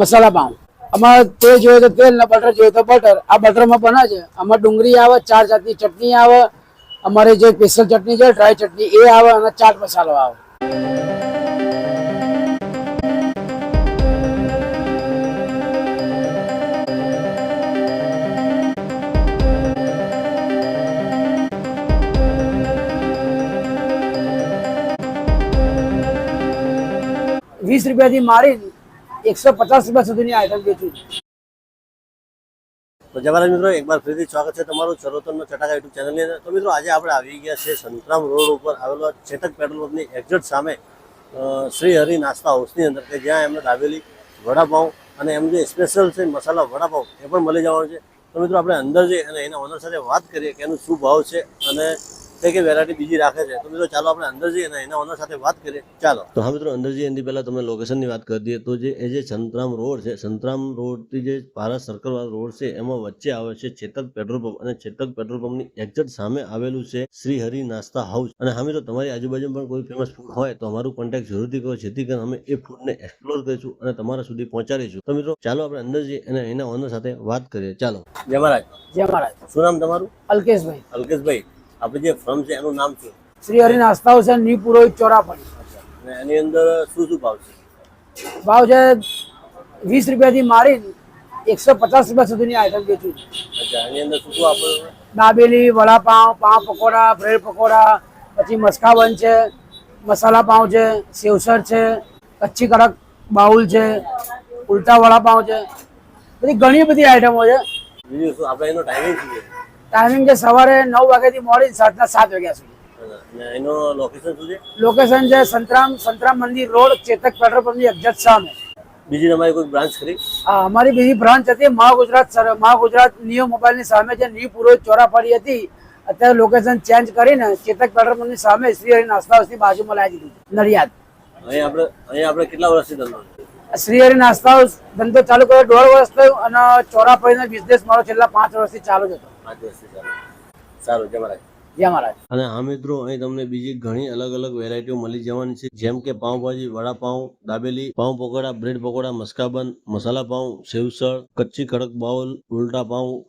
મસાલા પાઉં આમાં તેલ જોઈએ તો તેલ ને બટર જોઈએ તો બટર આ બટરમાં બને છે. આમાં ડુંગળી આવે, ચાર જાતની ચટણી આવે. અમારે જે સ્પેશિયલ ચટણી છે ડ્રાય ચટણી, એ આવે અને ચાટ મસાલો આવે. વીસ રૂપિયાથી મારી એકસો પચાસ રૂપિયા સુધીની આઈટમ વેચું છું. તો જવાહર મિત્રો એકવાર ફરીથી સ્વાગત છે તમારું ચરોતરનો ચટાકા યુટ્યુબ ચેનલની અંદર. તો મિત્રો, આજે આપણે આવી ગયા છે સંતરામ રોડ ઉપર આવેલો ચેતક પેટ્રોલ પંપની એક્ઝેટ સામે શ્રી હરિ નાસ્તા હાઉસની અંદર, કે જ્યાં એમને લાવેલી વડાપાઉં અને એમ જે સ્પેશિયલ છે મસાલા વડાપાઉં, એ પણ મળી જવાનું છે. તો મિત્રો, આપણે અંદર જઈએ અને એના ઓનર સાથે વાત કરીએ કે એનું શું ભાવ છે અને કઈ વેરાયટી બીજી રાખે છે. તો મિત્રો ચાલો આપણે અંદર જઈએ અને એના ઓનર સાથે વાત કરીએ. ચાલો. તો હા મિત્રો અંદર જઈએ એની પહેલાં તમને લોકેશનની વાત કરી દઈએ. તો જે એ જે સંતરામ રોડ છે સંતરામ રોડથી જે ભારત સર્કલવાળો રોડ છે એમાં વચ્ચે આવે છે ચેતક પેટ્રોલ પંપ અને ચેતક પેટ્રોલ પંપની એક્ઝેક્ટ સામે આવેલું છે શ્રી હરિ નાસ્તા હાઉસ અને હા મિત્રો તમારી આજુબાજુ પણ કોઈ ફેમસ ફૂડ હોય તો અમારું કોન્ટેક્ટ જરૂરથી કરો. જેથી કરીને અમે એ ફૂડને એક્સપ્લોર કરીશું અને તમારા સુધી પહોંચાડીશું. તો મિત્રો ચાલો આપણે અંદર જઈએ અને એના ઓનર સાથે વાત કરીએ. ચાલો. જય મહારાજ. જય મહારાજ. શું નામ તમારું? અલ્કેશભાઈ. અલ્કેશભાઈ. આપણે જે ફર્મ છે એનું નામ શું? શ્રી હરિ નાસ્તા હુસેનની પુરોહિત ચોરાપડી અને એની અંદર શું શું ભાવ છે? ભાવ છે વીસ રૂપિયાથી મારી એકસો પચાસ રૂપિયા સુધીની આઈટમ વેચું છું. અચ્છા એની અંદર શું શું આપો દાબેલી વડાપાઉં પાઉં પકોડા બ્રેડ પકોડા પછી મસ્કાબન છે મસાલા પાઉં છે સેવસર છે કચ્છી કડક બાઉલ છે ઉલટા વડાપાઉં છે. બધી ઘણી બધી આઈટમો છે. બીજું શું? આપણે એનો ટાઈમિંગ શું છે? ટાઈમિંગ છે સવારે નવ વાગ્યાથી મોડી સાંજના સાત વાગ્યા સુધી. લોકેશન શું છે? લોકેશન છે સંતરામ સંતરામ મંદિર રોડ ચેતક પેટ્રોલ પંપની એક્ઝેક્ટ સામે. બીજી તમારી કોઈ બ્રાન્ચ ખરી? હા અમારી બીજી બ્રાન્ચ હતી મહા ગુજરાત મહા ગુજરાત નિયો મોબાઈલની સામે જે ની પુરોહિત ચોરાફળી હતી. અત્યારે લોકેશન ચેન્જ કરીને ચેતક પેટ્રોલ પંપની સામે શ્રી હરિ નાસ્તા હાઉસની બાજુમાં લાવી દીધું નડિયાદ. અહીં આપણે અહીં આપણે કેટલા વર્ષથી ધંધો શ્રી હરિ નાસ્તા હાઉસ ધંધો ચાલુ કર્યો દોઢ વર્ષ થયું અને ચોરાફળીનો બિઝનેસ મારો છેલ્લા પાંચ વર્ષથી ચાલુ જ હતો. પાંચ મિત્રો, અહીં તમને બીજી ઘણી અલગ અલગ વેરાયટીઓ મળી જવાની છે. જેમ પાઉંભાજી, વડાપાઉં, દાબેલી, પાઉં પકોડા, બ્રેડ પકોડા, મસ્કાબન, મસાલા પાઉં, સેવસળ, કચ્છી કડક બાઉલ, ઉલટા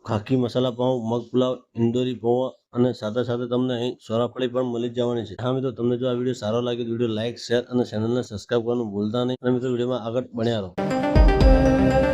ખાખી મસાલા પાઉં, મગ પુલાવ, ઇન્દોરી પૌવા અને સાથે સાથે તમને અહીં સોરાફળી પણ મળી જવાની છે. હા મિત્રો, તમને જો આ વીડિયો સારો લાગે તો વીડિયો લાઇક શેર અને ચેનલને સબસ્ક્રાઇબ કરવાનું ભૂલતા નહીં. અને મિત્રો, વિડીયોમાં આગળ બન્યા રહો.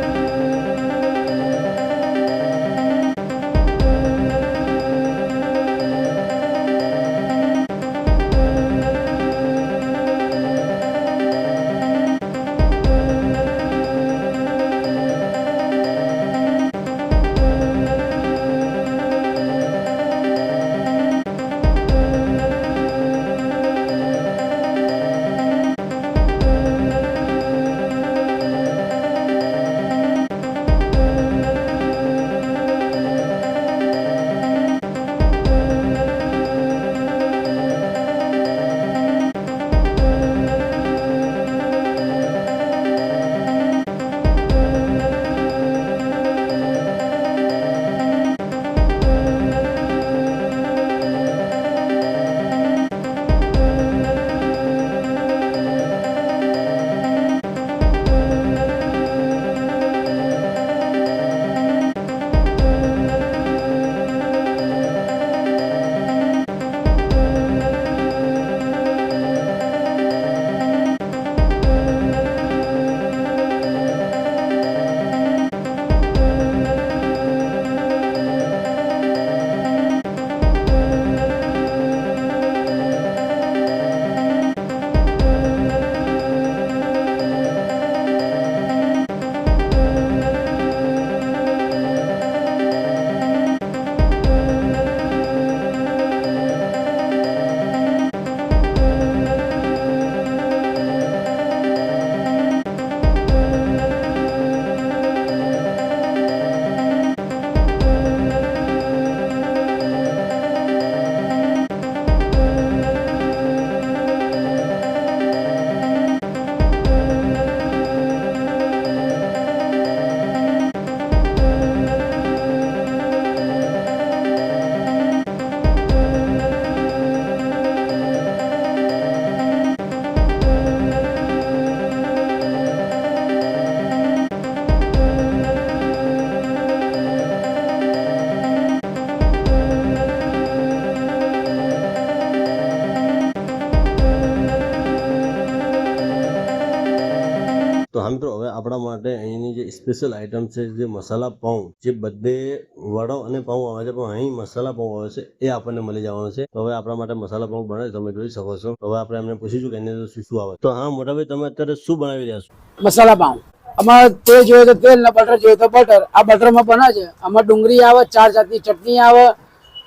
હા મિત્રો, હવે આપણા માટે અહીંની જે સ્પેશિયલ આઇટમ છે, જે મસાલા પાઉં, જે બધે વડો અને પાઉં આવે છે, પણ અહીં મસાલા પાઉં આવે છે, એ આપણને મળી જવાનું છે. તો હવે આપણા માટે મસાલા પાઉં બનાવી તમે જોઈ શકો છો. તો હવે આપણે એમને પૂછીશું કે એની અંદર શું શું આવે. તો હા મોટાભાઈ તમે અત્યારે શું બનાવી રહ્યા છો? મસાલા પાઉં. અમારે તેલ જોઈએ તો તેલ ને બટર જોઈએ તો બટર આ બટરમાં બનાવે છે. આમાં ડુંગળી આવે, ચાર જાતની ચટણી આવે.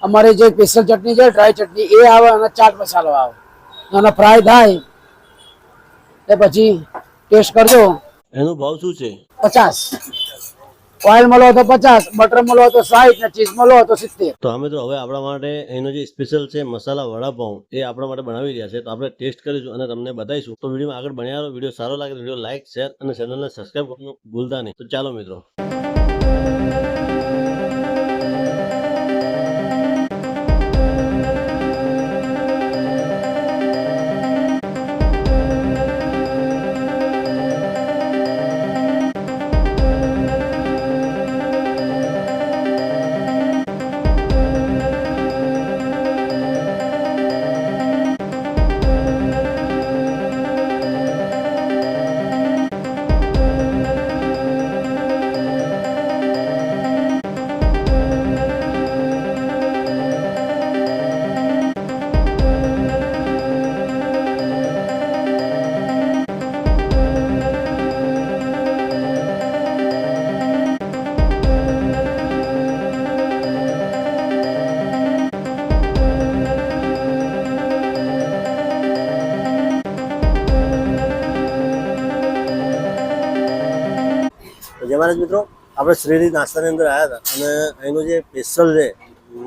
અમારે જે સ્પેશિયલ ચટણી છે ડ્રાય ચટણી, એ આવે અને ચાટ મસાલો આવે. અને ફ્રાય થાય. એ પછી ટેસ્ટ કરજો. એનો ભાવ શું છે? પચાસ. ઓઇલ મળો તો પચાસ બટર મળો તો સાઠ ને ચીઝ મળો તો સિત્તેર. તો અમે તો હવે આપણા માટે એનો જે સ્પેશિયલ છે મસાલા વડાપાઉં એ આપણા માટે બનાવી રહ્યા છે. તો આપણે ટેસ્ટ કરીશું અને તમને બતાવીશું. તો વિડીયોમાં આગળ બન્યા વીડિયો સારો લાગે તો વીડિયો લાઈક શેર અને ચેનલને સબસ્ક્રાઈબ કરવાનું ભૂલતા નહીં. તો ચાલો મિત્રો. જય મહારાજ મિત્રો. આપણે શ્રીરી નાસ્તાની અંદર આવ્યા હતા અને અહીંનું જે સ્પેશિયલ છે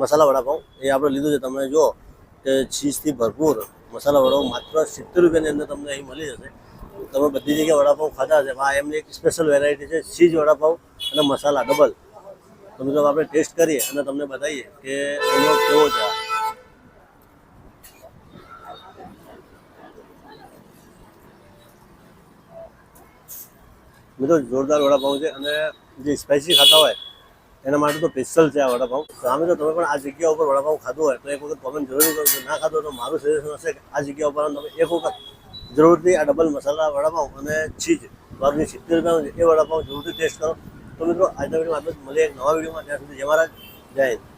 મસાલા વડાપાઉં એ આપણે લીધું છે. તમે જુઓ કે ચીઝથી ભરપૂર મસાલા વડાઓ માત્ર સિત્તેર રૂપિયાની અંદર તમને અહીં મળી જશે. તમે બધી જગ્યાએ વડાપાઉં ખાધા હશે. આ એમની એક સ્પેશિયલ વેરાયટી છે ચીઝ વડાપાઉં અને મસાલા ડબલ તો મિત્રો, આપણે ટેસ્ટ કરીએ અને તમને બતાવીએ કે એનો કેવો છે મિત્રો, જોરદાર વડાપાઉં છે અને જે સ્પાઇસી ખાતા હોય, એના માટે તો સ્પેશિયલ છે આ વડાપાઉં. તો આ મિત્રો, તમે પણ આ જગ્યા ઉપર વડાપાઉં ખાધું હોય, તો એક વખત કોમેન્ટ જરૂર કરો. ના ખાધો તો મારું સજેશન હશે આ જગ્યા ઉપર તમે એક વખત જરૂરથી આ ડબલ મસાલા વડાપાઉં અને ચીજ બારની સિત્તેર રૂપિયાનું એ વડાપાઉં જરૂરથી ટેસ્ટ કરો. તો મિત્રો, આજના વિડીયોમાં જ. મળીએ એક નવા વિડીયોમાં ત્યાં સુધી જમારા જય હિન્દ.